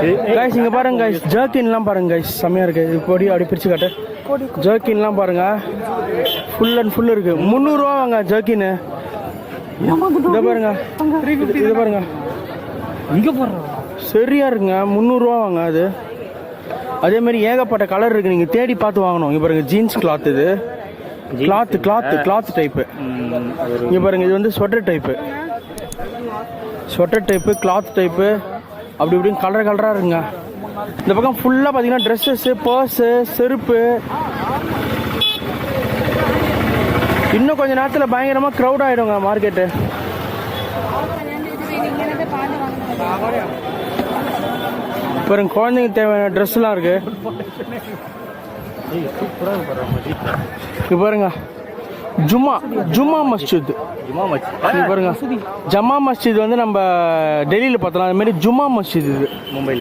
Guys இங்க பாருங்க guys ஜர்க்கின்லாம் பாருங்க கைஸ் செம்மையா இருக்கு. இது பொடி அப்படி பிரிச்சு காட்டு. ஜர்க்கின்லாம் பாருங்க. ஃபுல் அண்ட் ஃபுல் இருக்கு. முந்நூறுரூவா வாங்க ஜர்க்கின் இதை பாருங்க. இதை பாருங்க. இங்க போடுறோம் சரியா இருக்குங்க. முந்நூறுரூவா வாங்க அது. அதே மாதிரி ஏகப்பட்ட கலர் இருக்கு. நீங்க தேடி பார்த்து வாங்கணும். இங்க பாருங்க ஜீன்ஸ் கிளாத் இது. கிளாத் கிளாத் கிளாத் டைப்பு இங்க பாருங்க இது வந்து sweater type sweater type cloth type அப்படி இப்படின்னு கலர் கலராக இருக்குங்க இந்த பக்கம் ஃபுல்லாக பார்த்தீங்கன்னா ட்ரெஸ்ஸஸ்ஸு பர்ஸு செருப்பு. இன்னும் கொஞ்ச நேரத்தில் பயங்கரமாக க்ரௌட் ஆகிடுங்க மார்க்கெட்டு பாருங்க குழந்தைங்க தேவையான ட்ரெஸ்லாம் இருக்குது இப்போ பாருங்க. ஜும்மா ஜும்மா மஸ்ஜித். பாருங்க. ஜம்மா மஸ்ஜித் வந்து நம்ம டெல்லியில் பார்த்தோம் அது மாதிரி ஜும்மா மஸ்ஜித் இது. மும்பை